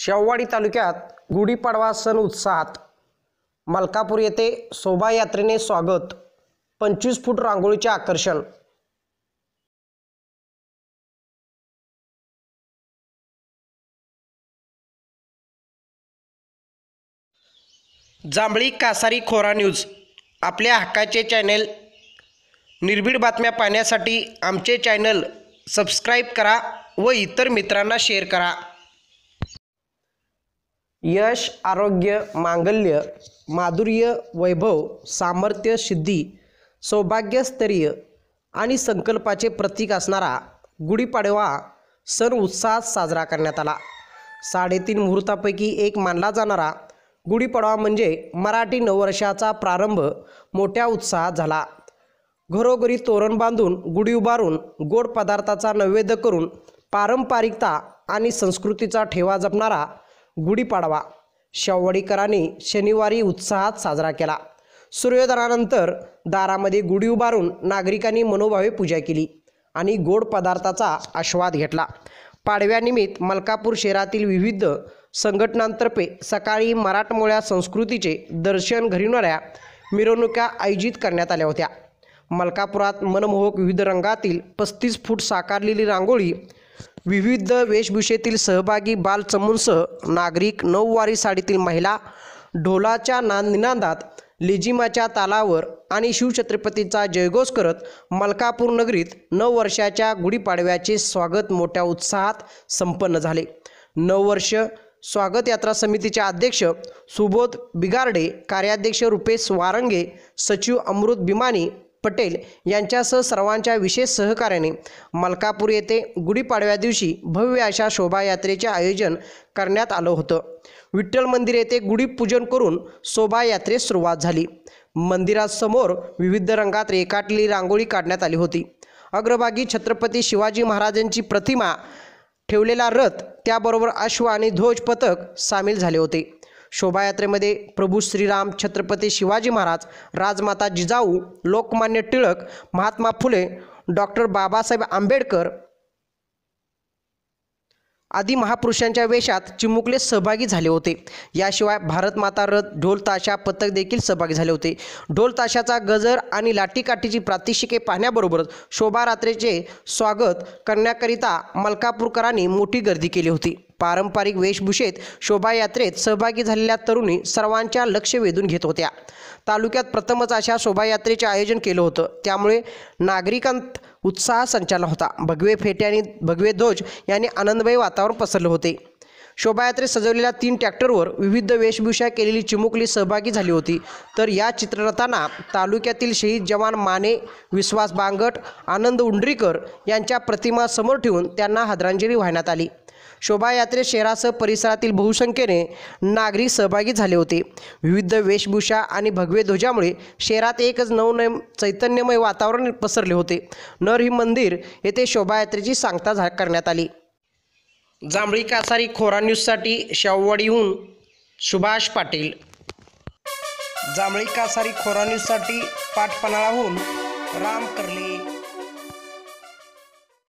शेववाडी तालुक्यात गुढीपाडवा सण उत्साहात मलकापूर येथे शोभायात्रेने स्वागत. पंचवीस फूट रांगोळीचे आकर्षण. जांभळी कासारी खोरा न्यूज. आपल्या हक्काचे चॅनेल. निर्भीड बातम्या पाहण्यासाठी आमचे चॅनल सबस्क्राईब करा व इतर मित्रांना शेअर करा. यश आरोग्य मांगल्य माधुर्य वैभव सामर्थ्य सिद्धी सौभाग्यस्तरीय आणि संकल्पाचे प्रतीक असणारा गुढीपाडवा सण उत्साहात साजरा करण्यात आला. साडेतीन मुहूर्तापैकी एक मानला जाणारा गुढीपाडवा म्हणजे मराठी नववर्षाचा प्रारंभ मोठ्या उत्साहात झाला. घरोघरी तोरण बांधून गुढी उभारून गोड पदार्थाचा नैवेद्य करून पारंपरिकता आणि संस्कृतीचा ठेवा जपणारा गुढीपाडवा. शेववाडीकरांनी शनिवारी उत्साहात साजरा केला. सूर्योदयानंतर दारामध्ये गुढी उभारून नागरिकांनी मनोभावे पूजा केली आणि गोड पदार्थाचा आस्वाद घेतला. पाडव्यानिमित्त मलकापूर शहरातील विविध संघटनांतर्फे सकाळी मराठमोळ्या संस्कृतीचे दर्शन घडविणाऱ्या मिरवणुका आयोजित करण्यात आल्या होत्या. मलकापुरात मनमोहक विविध रंगातील पस्तीस फूट साकारलेली रांगोळी विविध वेशभूषेतील सहभागी बालचमूंसह नागरिक नऊवारी साडीतील महिला ढोलाच्या नांदनिनादात लेझिमाच्या तालावर आणि शिवछत्रपतीचा जयघोष करत मलकापूर नगरीत नऊ वर्षाच्या गुढीपाडव्याचे स्वागत मोठ्या उत्साहात संपन्न झाले. नऊ वर्ष स्वागत यात्रा समितीचे अध्यक्ष सुबोध बिगार्डे कार्याध्यक्ष रुपेश वारंगे सचिव अमृत बिमानी पटेल यांच्यासह सर्वांच्या विशेष सहकार्याने मलकापूर येथे गुढीपाडव्या दिवशी भव्य अशा शोभायात्रेचे आयोजन करण्यात आलं होतं. विठ्ठल मंदिर येथे गुढीपूजन करून शोभायात्रेस सुरुवात झाली. मंदिरासमोर विविध रंगात रेखाटलेली रांगोळी काढण्यात आली होती. अग्रभागी छत्रपती शिवाजी महाराजांची प्रतिमा ठेवलेला रथ त्याबरोबर अश्व आणि ध्वज पथक सामील झाले होते. शोभायात्रेमध्ये प्रभू श्रीराम छत्रपती शिवाजी महाराज राजमाता जिजाऊ लोकमान्य टिळक महात्मा फुले डॉक्टर बाबासाहेब आंबेडकर आदी महापुरुषांच्या वेशात चिमुकले सहभागी झाले होते. याशिवाय भारतमाता रथ ढोल ताशा पथक देखील सहभागी झाले होते. ढोल ताशाचा गजर आणि लाठीकाठीची प्रातिशिके पाहण्याबरोबरच शोभारात्रेचे स्वागत करण्याकरिता मलकापूरकरांनी मोठी गर्दी केली होती. पारंपरिक वेशभूषेत शोभायात्रेत सहभागी झालेल्या तरुणी सर्वांच्या लक्ष वेधून घेत होत्या. तालुक्यात प्रथमच अशा शोभायात्रेचे आयोजन केलं होतं. त्यामुळे नागरिकांत उत्साह संचालन होता. भगवे फेटे आणि भगवे ध्वज यांनी आनंदमय वातावरण पसरले होते. शोभायात्रेत सजवलेल्या तीन ट्रॅक्टरवर विविध वेशभूषा केलेली चिमुकली सहभागी झाली होती. तर या चित्ररथांना तालुक्यातील शहीद जवान माने विश्वास बांगट आनंद उंडरीकर यांच्या प्रतिमा समोर ठेवून त्यांना आदरांजली वाहण्यात आली. शोभायात्रेत शहरासह परिसरातील बहुसंख्येने नागरिक सहभागी झाले होते. विविध वेशभूषा आणि भगवे ध्वजामुळे शहरात एकच नवनय चैतन्यमय वातावरण पसरले होते. नरही मंदिर येथे शोभायात्रेची सांगता झा करण्यात आली. जांभळी कासारी खोरा न्यूजसाठी शेववाडीहून सुभाष पाटील. जांभळी कासारी खोरा न्यूजसाठी पाठपणाळाहून राम करले.